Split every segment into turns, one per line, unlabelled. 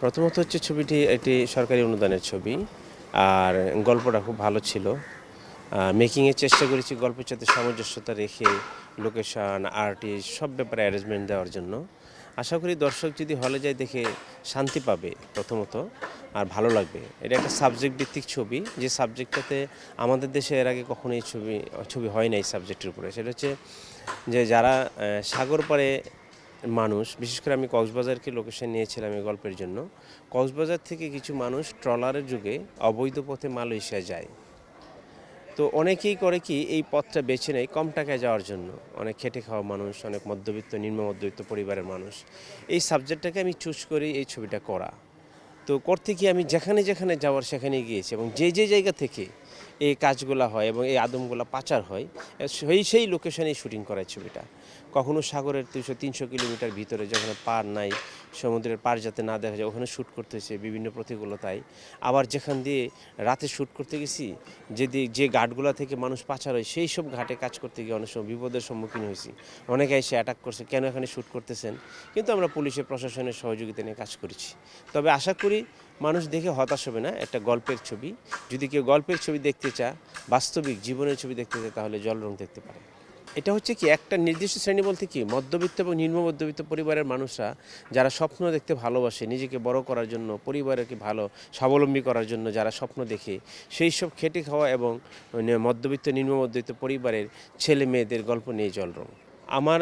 প্রথমত হচ্ছে ছবিটি একটি সরকারি অনুদানের ছবি। আর গল্পটা খুব ভালো ছিল। মেকিংয়ের চেষ্টা করেছি গল্পের সাথে সামঞ্জস্যতা রেখে লোকেশন আর্টিস্ট সব ব্যাপারে অ্যারেঞ্জমেন্ট দেওয়ার জন্য। আশা করি দর্শক যদি হলে যায় দেখে শান্তি পাবে প্রথমত, আর ভালো লাগবে। এটা একটা সাবজেক্ট ভিত্তিক ছবি। যে সাবজেক্টটাতে আমাদের দেশে এর আগে কখনো এই ছবি ছবি হয় না এই সাবজেক্টের উপরে। সেটা হচ্ছে যে যারা সাগর পাড়ে মানুষ, বিশেষ করে আমি কক্সবাজারকে লোকেশন নিয়েছিলাম এই গল্পের জন্য, কক্সবাজার থেকে কিছু মানুষ ট্রলারের যুগে অবৈধ পথে মালয়েশিয়া যায়। তো অনেকেই করে কি, এই পথটা বেছে নেয় কম টাকায় যাওয়ার জন্য। অনেক খেটে খাওয়া মানুষ, অনেক মধ্যবিত্ত নিম্ন মধ্যবিত্ত পরিবারের মানুষ। এই সাবজেক্টটাকে আমি চুজ করি এই ছবিটা করা। তো করতে গিয়ে আমি যেখানে যেখানে যাওয়ার সেখানে গিয়েছি এবং যে যে জায়গা থেকে এই কাজগুলো হয় এবং এই আদমগুলো পাচার হয়, সেই সেই লোকেশনেই শুটিং করা এই ছবিটা। কখনো সাগরের দুশো তিনশো কিলোমিটার ভিতরে যেখানে পার নাই, সমুদ্রের পার যাতে না দেখা যায়, ওখানে শ্যুট করতে হয়েছে বিভিন্ন প্রতিকূলতায়। আবার যেখান দিয়ে রাতে শ্যুট করতে গেছি, যেদি, যে ঘাটগুলো থেকে মানুষ পাচার হয়, সেই সব ঘাটে কাজ করতে গিয়ে অনেক সময় বিপদের সম্মুখীন হয়েছি। অনেকে এসে অ্যাটাক করছে, কেন এখানে শ্যুট করতেছেন? কিন্তু আমরা পুলিশের, প্রশাসনের সহযোগিতা নিয়ে কাজ করেছি। তবে আশা করি মানুষ দেখে হতাশ হবে না, একটা গল্পের ছবি। যদি কেউ গল্পের ছবি দেখতে চা বাস্তবিক জীবনের ছবি দেখতে চায়, তাহলে জল রং দেখতে পারে। এটা হচ্ছে কি, একটা নির্দিষ্ট শ্রেণি বলতে কি, মধ্যবিত্ত এবং নিম্ন মধ্যবিত্ত পরিবারের মানুষরা যারা স্বপ্ন দেখতে ভালোবাসে, নিজেকে বড় করার জন্য, পরিবারকে ভালো, স্বাবলম্বী করার জন্য যারা স্বপ্ন দেখে, সেই সব খেটে খাওয়া এবং মধ্যবিত্ত, নিম্ন মধ্যবিত্ত পরিবারের ছেলে মেয়েদের গল্প নিয়ে জল রং। আমার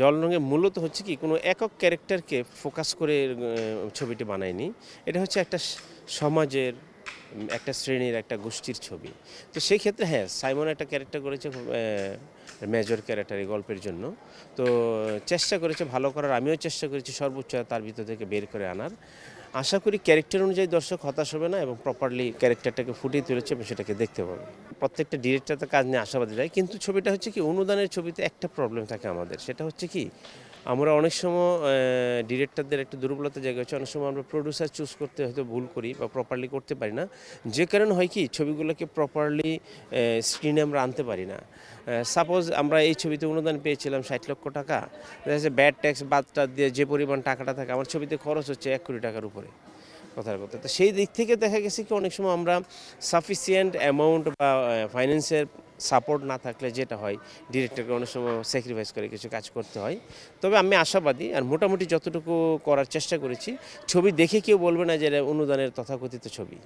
জল রঙে মূলত হচ্ছে কি, কোনো একক ক্যারেক্টারকে ফোকাস করে ছবিটি বানায়নি। এটা হচ্ছে একটা সমাজের, একটা শ্রেণির, একটা গোষ্ঠীর ছবি। তো সেই ক্ষেত্রে হ্যাঁ সাইমন একটা ক্যারেক্টার করেছে মেজর ক্যারেক্টার এই গল্পের জন্য। তো চেষ্টা করেছে ভালো করার, আমিও চেষ্টা করেছি সর্বোচ্চ তার ভিতর থেকে বের করে আনার। আশা করি ক্যারেক্টার অনুযায়ী দর্শক হতাশ হবে না এবং প্রপারলি ক্যারেক্টারটাকে ফুটিয়ে তুলেছে এবং সেটাকে দেখতে পাবে। প্রত্যেকটা ডিরেক্টর তো কাজ নিয়ে আশাবাদী যায় কিন্তু ছবিটা হচ্ছে কি, অনুদানের ছবিতে একটা প্রবলেম থাকে আমাদের। সেটা হচ্ছে কি আমরা অনেক সময় ডিরেক্টরদের একটা দুর্বলতা জায়গা হচ্ছে। অনেক সময় আমরা প্রডিউসার চুজ করতে হয়তো ভুল করি বা প্রপারলি করতে পারি না। যে কারণে হয় কি, ছবিগুলোকে প্রপারলি স্ক্রিনে আমরা আনতে পারি না। সাপোজ আমরা এই ছবিতে অনুদান পেয়েছিলাম ষাট লক্ষ টাকা। দেখা যাচ্ছে ব্যাড ট্যাক্স বাদটা দিয়ে যে পরিমাণ টাকাটা থাকে, আমার ছবিতে খরচ হচ্ছে এক কোটি টাকার উপরে। কথার কথা। তো সেই দিক থেকে দেখা গেছে কি, অনেক সময় আমরা সাফিসিয়েন্ট অ্যামাউন্ট বা ফাইন্যান্সের সাপোর্ট না থাকলে যেটা হয় ডিরেক্টরকে অনেক সময় স্যাক্রিফাইস করে কিছু কাজ করতে হয়। তবে আমি আশাবাদী আর মোটামুটি যতটুকু করার চেষ্টা করেছি, ছবি দেখে কেউ বলবে না যে অনুদানের তথাকথিত ছবি।